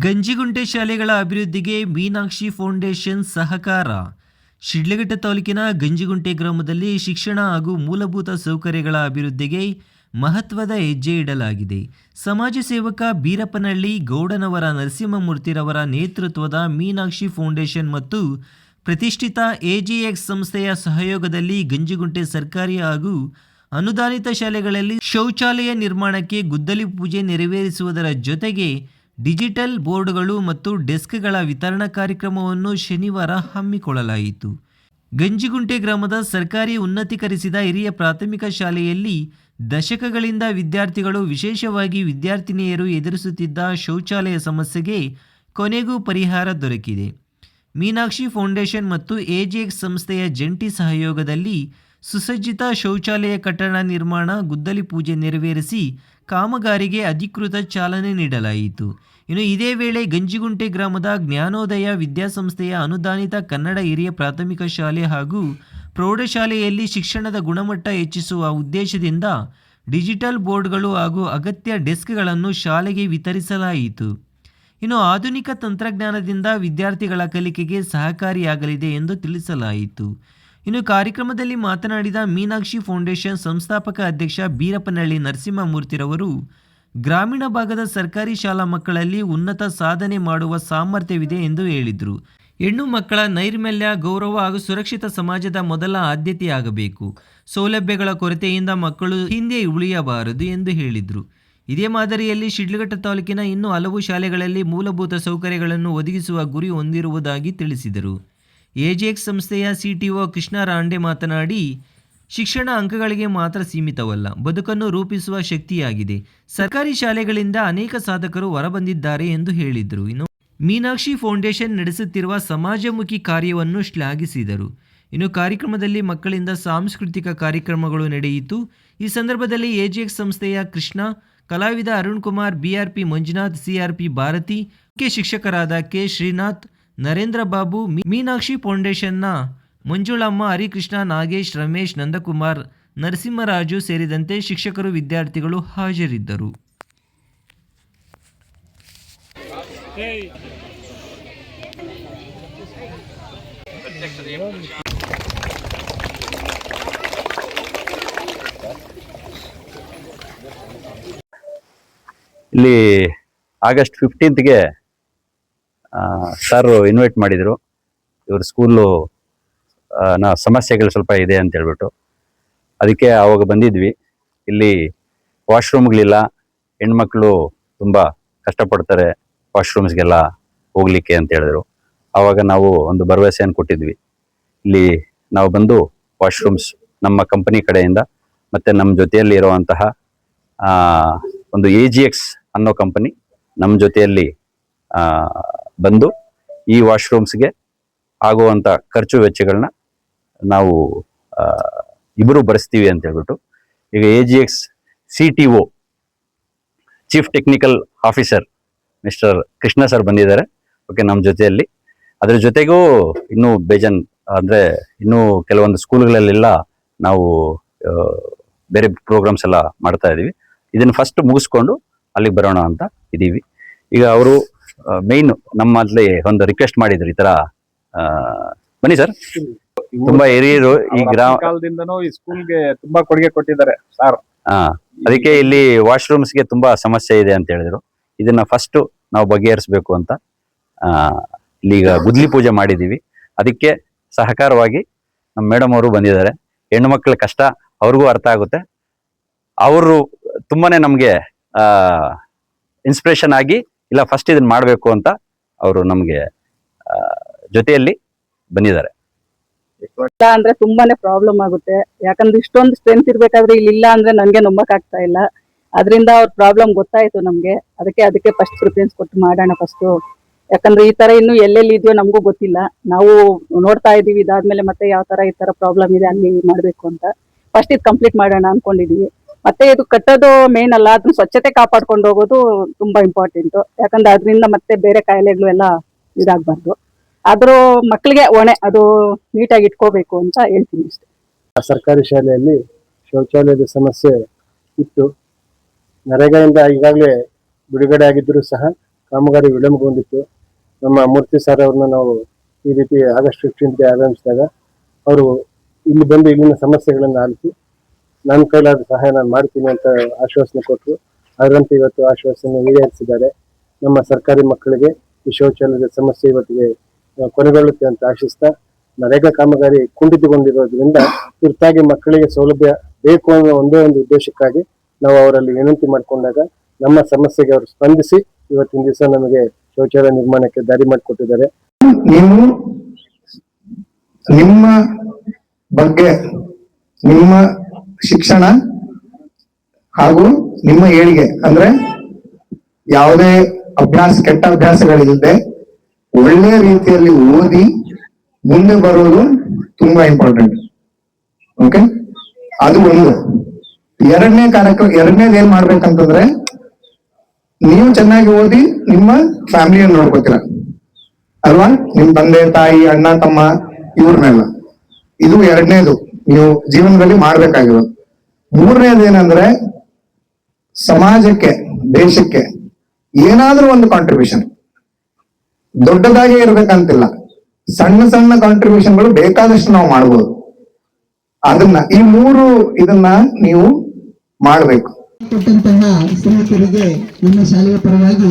ಗಂಜಿಗುಂಟೆ ಶಾಲೆಗಳ ಅಭಿವೃದ್ಧಿಗೆ ಮೀನಾಕ್ಷಿ ಫೌಂಡೇಶನ್ ಸಹಕಾರ. ಶಿಡ್ಲಘಟ್ಟ ತಾಲೂಕಿನ ಗಂಜಿಗುಂಟೆ ಗ್ರಾಮದಲ್ಲಿ ಶಿಕ್ಷಣ ಹಾಗೂ ಮೂಲಭೂತ ಸೌಕರ್ಯಗಳ ಅಭಿವೃದ್ಧಿಗೆ ಮಹತ್ವದ ಹೆಜ್ಜೆ ಇಡಲಾಗಿದೆ. ಸಮಾಜ ಸೇವಕ ಬೀರಪ್ಪನಹಳ್ಳಿ, ಗೌಡನವರ ನರಸಿಂಹಮೂರ್ತಿರವರ ನೇತೃತ್ವದ ಮೀನಾಕ್ಷಿ ಫೌಂಡೇಶನ್ ಮತ್ತು ಪ್ರತಿಷ್ಠಿತ ಎಜಿಎಕ್ಸ್ ಸಂಸ್ಥೆಯ ಸಹಯೋಗದಲ್ಲಿ ಗಂಜಿಗುಂಟೆ ಸರ್ಕಾರಿ ಹಾಗೂ ಅನುದಾನಿತ ಶಾಲೆಗಳಲ್ಲಿ ಶೌಚಾಲಯ ನಿರ್ಮಾಣಕ್ಕೆ ಗುದ್ದಲಿ ಪೂಜೆ ನೆರವೇರಿಸುವುದರ ಜೊತೆಗೆ ಡಿಜಿಟಲ್ ಬೋರ್ಡ್ಗಳು ಮತ್ತು ಡೆಸ್ಕ್ಗಳ ವಿತರಣಾ ಕಾರ್ಯಕ್ರಮವನ್ನು ಶನಿವಾರ ಹಮ್ಮಿಕೊಳ್ಳಲಾಯಿತು. ಗಂಜಿಗುಂಟೆ ಗ್ರಾಮದ ಸರ್ಕಾರಿ ಉನ್ನತೀಕರಿಸಿದ ಹಿರಿಯ ಪ್ರಾಥಮಿಕ ಶಾಲೆಯಲ್ಲಿ ದಶಕಗಳಿಂದ ವಿದ್ಯಾರ್ಥಿಗಳು, ವಿಶೇಷವಾಗಿ ವಿದ್ಯಾರ್ಥಿನಿಯರು ಎದುರಿಸುತ್ತಿದ್ದ ಶೌಚಾಲಯ ಸಮಸ್ಯೆಗೆ ಕೊನೆಗೂ ಪರಿಹಾರ ದೊರಕಿದೆ. ಮೀನಾಕ್ಷಿ ಫೌಂಡೇಶನ್ ಮತ್ತು ಎಜಿಎಕ್ಸ್ ಸಂಸ್ಥೆಯ ಜಂಟಿ ಸಹಯೋಗದಲ್ಲಿ ಸುಸಜ್ಜಿತ ಶೌಚಾಲಯ ಕಟ್ಟಡ ನಿರ್ಮಾಣ, ಗುದ್ದಲಿ ಪೂಜೆ ನೆರವೇರಿಸಿ ಕಾಮಗಾರಿಗೆ ಅಧಿಕೃತ ಚಾಲನೆ ನೀಡಲಾಯಿತು. ಇನ್ನು ಇದೇ ವೇಳೆ ಗಂಜಿಗುಂಟೆ ಗ್ರಾಮದ ಜ್ಞಾನೋದಯ ವಿದ್ಯಾಸಂಸ್ಥೆಯ ಅನುದಾನಿತ ಕನ್ನಡ ಹಿರಿಯ ಪ್ರಾಥಮಿಕ ಶಾಲೆ ಹಾಗೂ ಪ್ರೌಢಶಾಲೆಯಲ್ಲಿ ಶಿಕ್ಷಣದ ಗುಣಮಟ್ಟ ಹೆಚ್ಚಿಸುವ ಉದ್ದೇಶದಿಂದ ಡಿಜಿಟಲ್ ಬೋರ್ಡ್ಗಳು ಹಾಗೂ ಅಗತ್ಯ ಡೆಸ್ಕ್ಗಳನ್ನು ಶಾಲೆಗೆ ವಿತರಿಸಲಾಯಿತು. ಇನ್ನು ಆಧುನಿಕ ತಂತ್ರಜ್ಞಾನದಿಂದ ವಿದ್ಯಾರ್ಥಿಗಳ ಕಲಿಕೆಗೆ ಸಹಕಾರಿಯಾಗಲಿದೆ ಎಂದು ತಿಳಿಸಲಾಯಿತು. ಇನ್ನು ಕಾರ್ಯಕ್ರಮದಲ್ಲಿ ಮಾತನಾಡಿದ ಮೀನಾಕ್ಷಿ ಫೌಂಡೇಶನ್ ಸಂಸ್ಥಾಪಕ ಅಧ್ಯಕ್ಷ ಬೀರಪ್ಪನಹಳ್ಳಿ ನರಸಿಂಹಮೂರ್ತಿರವರು ಗ್ರಾಮೀಣ ಭಾಗದ ಸರ್ಕಾರಿ ಶಾಲಾ ಮಕ್ಕಳಲ್ಲಿ ಉನ್ನತ ಸಾಧನೆ ಮಾಡುವ ಸಾಮರ್ಥ್ಯವಿದೆ ಎಂದು ಹೇಳಿದರು. ಹೆಣ್ಣು ಮಕ್ಕಳ ನೈರ್ಮಲ್ಯ, ಗೌರವ ಹಾಗೂ ಸುರಕ್ಷಿತ ಸಮಾಜದ ಮೊದಲ ಆದ್ಯತೆಯಾಗಬೇಕು. ಸೌಲಭ್ಯಗಳ ಕೊರತೆಯಿಂದ ಮಕ್ಕಳು ಹಿಂದೆ ಉಳಿಯಬಾರದು ಎಂದು ಹೇಳಿದರು. ಇದೇ ಮಾದರಿಯಲ್ಲಿ ಶಿಡ್ಲಘಟ್ಟ ತಾಲೂಕಿನ ಇನ್ನೂ ಹಲವು ಶಾಲೆಗಳಲ್ಲಿ ಮೂಲಭೂತ ಸೌಕರ್ಯಗಳನ್ನು ಒದಗಿಸುವ ಗುರಿ ಹೊಂದಿರುವುದಾಗಿ ತಿಳಿಸಿದರು. ಎಜೆಎಕ್ಸ್ ಸಂಸ್ಥೆಯ ಸಿಟಿಒ ಕೃಷ್ಣ ರಾಂಡೆ ಮಾತನಾಡಿ, ಶಿಕ್ಷಣ ಅಂಕಗಳಿಗೆ ಮಾತ್ರ ಸೀಮಿತವಲ್ಲ, ಬದುಕನ್ನು ರೂಪಿಸುವ ಶಕ್ತಿಯಾಗಿದೆ. ಸರ್ಕಾರಿ ಶಾಲೆಗಳಿಂದ ಅನೇಕ ಸಾಧಕರು ಹೊರಬಂದಿದ್ದಾರೆ ಎಂದು ಹೇಳಿದರು. ಇನ್ನು ಮೀನಾಕ್ಷಿ ಫೌಂಡೇಶನ್ ನಡೆಸುತ್ತಿರುವ ಸಮಾಜಮುಖಿ ಕಾರ್ಯವನ್ನು ಶ್ಲಾಘಿಸಿದರು. ಇನ್ನು ಕಾರ್ಯಕ್ರಮದಲ್ಲಿ ಮಕ್ಕಳಿಂದ ಸಾಂಸ್ಕೃತಿಕ ಕಾರ್ಯಕ್ರಮಗಳು ನಡೆಯಿತು. ಈ ಸಂದರ್ಭದಲ್ಲಿ ಎಜೆಎಕ್ಸ್ ಸಂಸ್ಥೆಯ ಕೃಷ್ಣ, ಕಲಾವಿದ Arun Kumar, BRP Manjunath, C R P Bharati, ಮುಖ್ಯ ಶಿಕ್ಷಕರಾದ ಕೆ ಶ್ರೀನಾಥ್ ನರೇಂದ್ರ ಬಾಬು ಮೀನಾಕ್ಷಿ ಫೌಂಡೇಶನ್ನ ಮಂಜುಳಮ್ಮ, ಹರಿಕೃಷ್ಣ, ನಾಗೇಶ್, ರಮೇಶ್, ನಂದಕುಮಾರ್, ನರಸಿಂಹರಾಜು ಸೇರಿದಂತೆ ಶಿಕ್ಷಕರು, ವಿದ್ಯಾರ್ಥಿಗಳು ಹಾಜರಿದ್ದರು. ಇಲ್ಲಿ ಆಗಸ್ಟ್ ಫಿಫ್ಟೀನ್ತ್ಗೆ ಸರ್ ಇನ್ವೈಟ್ ಮಾಡಿದರು. ಇವ್ರ ಸ್ಕೂಲು ನಾ ಸಮಸ್ಯೆಗಳು ಸ್ವಲ್ಪ ಇದೆ ಅಂತ ಹೇಳ್ಬಿಟ್ಟು. ಅದಕ್ಕೆ ಅವಾಗ ಬಂದಿದ್ವಿ. ಇಲ್ಲಿ ವಾಶ್ರೂಮ್ಗಳಿಲ್ಲ ಹೆಣ್ಮಕ್ಳು ತುಂಬ ಕಷ್ಟಪಡ್ತಾರೆ ವಾಶ್ರೂಮ್ಸ್ಗೆಲ್ಲ ಹೋಗ್ಲಿಕ್ಕೆ ಅಂತ ಹೇಳಿದ್ರು. ಆವಾಗ ನಾವು ಒಂದು ಭರವಸೆಯನ್ನು ಕೊಟ್ಟಿದ್ವಿ. ಇಲ್ಲಿ ನಾವು ಬಂದು ವಾಶ್ರೂಮ್ಸ್ ನಮ್ಮ ಕಂಪನಿ ಕಡೆಯಿಂದ ಮತ್ತು ನಮ್ಮ ಜೊತೆಯಲ್ಲಿ ಇರುವಂತಹ ಒಂದು ಎ ಜಿ ಎಕ್ಸ್ ಅನ್ನೋ ಕಂಪನಿ ನಮ್ಮ ಜೊತೆಯಲ್ಲಿ ಬಂದು ಈ ವಾಶ್ರೂಮ್ಸ್ಗೆ ಆಗುವಂತ ಖರ್ಚು ವೆಚ್ಚಗಳನ್ನ ನಾವು ಇಬ್ಬರು ಬರೆಸ್ತೀವಿ ಅಂತ ಹೇಳ್ಬಿಟ್ಟು, ಈಗ A G X C T O chief technical officer mister Krishna sir ಬಂದಿದ್ದಾರೆ. ಓಕೆ ನಮ್ಮ ಜೊತೆಯಲ್ಲಿ. ಅದ್ರ ಜೊತೆಗೂ ಇನ್ನೂ ಬೇಜನ್, ಅಂದ್ರೆ ಇನ್ನೂ ಕೆಲವೊಂದು ಸ್ಕೂಲ್ಗಳಲ್ಲೆಲ್ಲ ನಾವು ಬೇರೆ ಪ್ರೋಗ್ರಾಮ್ಸ್ ಎಲ್ಲ ಮಾಡ್ತಾ ಇದೀವಿ. ಇದನ್ನ ಫಸ್ಟ್ ಮುಗಿಸ್ಕೊಂಡು ಅಲ್ಲಿಗೆ ಬರೋಣ ಅಂತ ಇದೀವಿ. ಈಗ ಅವರು ಮೇನ್ ನಮ್ಮಲ್ಲಿ ಒಂದು ರಿಕ್ವೆಸ್ಟ್ ಮಾಡಿದ್ರು ಈ ತರ. ಬನ್ನಿ ಸರ್ ತುಂಬಾ ಹಿರಿಯರು ಈ ಗ್ರಾಮ ಕಾಲದಿಂದನೂ ಈ ಸ್ಕೂಲ್ಗೆ ತುಂಬಾ ಕೊಡುಗೆ ಕೊಟ್ಟಿದ್ದಾರೆ ಸರ್ ಹಾ ಅದಕ್ಕೆ ಇಲ್ಲಿ ವಾಶ್ರೂಮ್ಸ್ಗೆ ತುಂಬಾ ಸಮಸ್ಯೆ ಇದೆ ಅಂತ ಹೇಳಿದ್ರು. ಇದನ್ನ ಫಸ್ಟ್ ನಾವು ಬಗೆಹರಿಸಬೇಕು ಅಂತ ಇಲ್ಲಿ ಈಗ ಗುದ್ಲಿ ಪೂಜೆ ಮಾಡಿದೀವಿ ಅದಕ್ಕೆ ಸಹಕಾರವಾಗಿ ನಮ್ಮ ಮೇಡಮ್ ಅವರು ಬಂದಿದ್ದಾರೆ. ಹೆಣ್ಣು ಮಕ್ಕಳ ಕಷ್ಟ ಅವ್ರಿಗೂ ಅರ್ಥ ಆಗುತ್ತೆ. ಅವರು ತುಂಬಾನೇ ನಮ್ಗೆ ಆ ಇನ್ಸ್ಪಿರೇಷನ್ ಆಗಿ ಇಲ್ಲ ಫಸ್ಟ್ ಇದನ್ನ ಮಾಡಬೇಕು ಅಂತ ಅವರು ನಮಗೆ ಜೊತೆಯಲ್ಲಿ ಬಂದಿದ್ದಾರೆ. ಇಲ್ಲ ಅಂದ್ರೆ ತುಂಬಾನೇ ಪ್ರಾಬ್ಲಮ್ ಆಗುತ್ತೆ. ಯಾಕಂದ್ರೆ ಇಷ್ಟೊಂದು ಸ್ಟ್ರೆಂತ್ ಇರ್ಬೇಕಾದ್ರೆ ಇಲ್ಲಿ ಇಲ್ಲ ಅಂದ್ರೆ ನನ್ಗೆ ನಂಬಕ್ ಆಗ್ತಾ ಇಲ್ಲ. ಅದರಿಂದ ಅವ್ರ ಪ್ರಾಬ್ಲಮ್ ಗೊತ್ತಾಯ್ತು ನಮ್ಗೆ. ಅದಕ್ಕೆ ಅದಕ್ಕೆ ಫಸ್ಟ್ ಪ್ರಿಫರೆನ್ಸ್ ಕೊಟ್ಟು ಮಾಡೋಣ ಫಸ್ಟ್ ಯಾಕಂದ್ರೆ ಈ ತರ ಇನ್ನು ಎಲ್ಲೆಲ್ಲಿ ಇದೆಯೋ ನಮಗೂ ಗೊತ್ತಿಲ್ಲ. ನಾವು ನೋಡ್ತಾ ಇದೀವಿ ಇದಾದ್ಮೇಲೆ ಮತ್ತೆ ಯಾವ ತರ ಈ ತರ ಪ್ರಾಬ್ಲಮ್ ಇದೆ, ಅಲ್ಲಿ ಮಾಡ್ಬೇಕು ಅಂತ. ಫಸ್ಟ್ ಇದು ಕಂಪ್ಲೀಟ್ ಮಾಡೋಣ ಅನ್ಕೊಂಡಿದೀವಿ. ಮತ್ತೆ ಇದು ಕಟ್ಟೋದು ಮೇನ್ ಅಲ್ಲ, ಅದನ್ನ ಸ್ವಚ್ಛತೆ ಕಾಪಾಡ್ಕೊಂಡು ಹೋಗೋದು ತುಂಬಾ ಇಂಪಾರ್ಟೆಂಟ್ ಯಾಕಂದ್ರೆ ಅದರಿಂದ ಮತ್ತೆ ಬೇರೆ ಕಾಯಿಲೆಗಳು ಎಲ್ಲ ಇದಾಗಬಾರ್ದು. ಆದ್ರೂ ಮಕ್ಕಳಿಗೆ ಒಣೆ ಅದು ನೀಟಾಗಿ ಇಟ್ಕೋಬೇಕು ಅಂತ ಹೇಳ್ತೀನಿ ಅಷ್ಟೇ. ಸರ್ಕಾರಿ ಶಾಲೆಯಲ್ಲಿ ಶೌಚಾಲಯದ ಸಮಸ್ಯೆ ಇತ್ತು. ನರೇಗಾದಿಂದ ಈಗಾಗಲೇ ಬಿಡುಗಡೆ ಆಗಿದ್ದರೂ ಸಹ ಕಾಮಗಾರಿ ವಿಳಂಬಗೊಂಡಿತ್ತು. ನಮ್ಮ ಮೂರ್ತಿ ಸರ್ ಅವ್ರನ್ನ ನಾವು ಈ ರೀತಿ ಆಗಸ್ಟ್ ಫಿಫ್ಟೀನ್ಗೆ ಆಗಮಿಸಿದಾಗ, ಅವರು ಇಲ್ಲಿ ಬಂದು ಇಲ್ಲಿನ ಸಮಸ್ಯೆಗಳನ್ನು ಆಲಿಸಿ ನನ್ನ ಕೈಲಾದ ಸಹಾಯ ನಾನು ಮಾಡ್ತೀನಿ ಅಂತ ಆಶ್ವಾಸನೆ ಕೊಟ್ಟರು. ಅದರಂತೆ ಇವತ್ತು ಆಶ್ವಾಸನೆ ಈಡೇರಿಸಿದ್ದಾರೆ. ನಮ್ಮ ಸರ್ಕಾರಿ ಮಕ್ಕಳಿಗೆ ಈ ಶೌಚಾಲಯದ ಸಮಸ್ಯೆ ಇವತ್ತಿಗೆ ಕೊನೆಗೊಳ್ಳುತ್ತೆ ಅಂತ ಆಶಿಸ್ತಾ ನರೇಗಾ ಕಾಮಗಾರಿ ಕುಂಠಿತಗೊಂಡಿರೋದ್ರಿಂದ ತುರ್ತಾಗಿ ಮಕ್ಕಳಿಗೆ ಸೌಲಭ್ಯ ಬೇಕು ಅನ್ನೋ ಒಂದೇ ಒಂದು ಉದ್ದೇಶಕ್ಕಾಗಿ ನಾವು ಅವರಲ್ಲಿ ವಿನಂತಿ ಮಾಡಿಕೊಂಡಾಗ ನಮ್ಮ ಸಮಸ್ಯೆಗೆ ಅವರು ಸ್ಪಂದಿಸಿ ಇವತ್ತಿನ ದಿವಸ ನಮಗೆ ಶೌಚಾಲಯ ನಿರ್ಮಾಣಕ್ಕೆ ದಾರಿ ಮಾಡಿಕೊಟ್ಟಿದ್ದಾರೆ. ನೀವು ನಿಮ್ಮ ಬಗ್ಗೆ, ನಿಮ್ಮ ಶಿಕ್ಷಣ ಹಾಗೂ ನಿಮ್ಮ ಏಳಿಗೆ ಅಂದ್ರೆ ಯಾವುದೇ ಅಭ್ಯಾಸ, ಕೆಟ್ಟ ಅಭ್ಯಾಸಗಳಿಲ್ಲದೆ ಒಳ್ಳೆ ರೀತಿಯಲ್ಲಿ ಓದಿ ಮುಂದೆ ಬರೋದು ತುಂಬಾ ಇಂಪಾರ್ಟೆಂಟ್ ಓಕೆ ಅದು ಒಂದು. ಎರಡನೇ ಕಾರ್ಯಕ್ರಮ, ಎರಡನೇದು ಏನ್ ಮಾಡ್ಬೇಕಂತಂದ್ರೆ ನೀವು ಚೆನ್ನಾಗಿ ಓದಿ ನಿಮ್ಮ ಫ್ಯಾಮಿಲಿಯನ್ನು ನೋಡ್ಕೋತೀರ. ಅಲ್ವಾ? ನಿಮ್ ತಂದೆ, ತಾಯಿ, ಅಣ್ಣ, ತಮ್ಮ ಇವ್ರನ್ನೆಲ್ಲ. ಇದು ಎರಡನೇದು. ನೀವು ಜೀವನದಲ್ಲಿ ಮಾಡ್ಬೇಕಾಗಿರೋದು. ಮೂರನೇದು ಏನಂದ್ರೆ ಸಮಾಜಕ್ಕೆ ದೇಶಕ್ಕೆ ಏನಾದ್ರೂ ಒಂದು ಕಾಂಟ್ರಿಬ್ಯೂಷನ್ ದೊಡ್ಡದಾಗಿ ಇರ್ಬೇಕಂತಿಲ್ಲ. ಸಣ್ಣ ಸಣ್ಣ ಕಾಂಟ್ರಿಬ್ಯೂಷನ್ಗಳು ಬೇಕಾದಷ್ಟು ನಾವು ಮಾಡ್ಬೋದು. ಅದನ್ನ ಈ ಮೂರು ಇದನ್ನ ನೀವು ಮಾಡ್ಬೇಕು. ಕೊಟ್ಟಂತಹ ಸ್ನೇಹಿತರಿಗೆ ನಮ್ಮ ಶಾಲೆಯ ಪರವಾಗಿ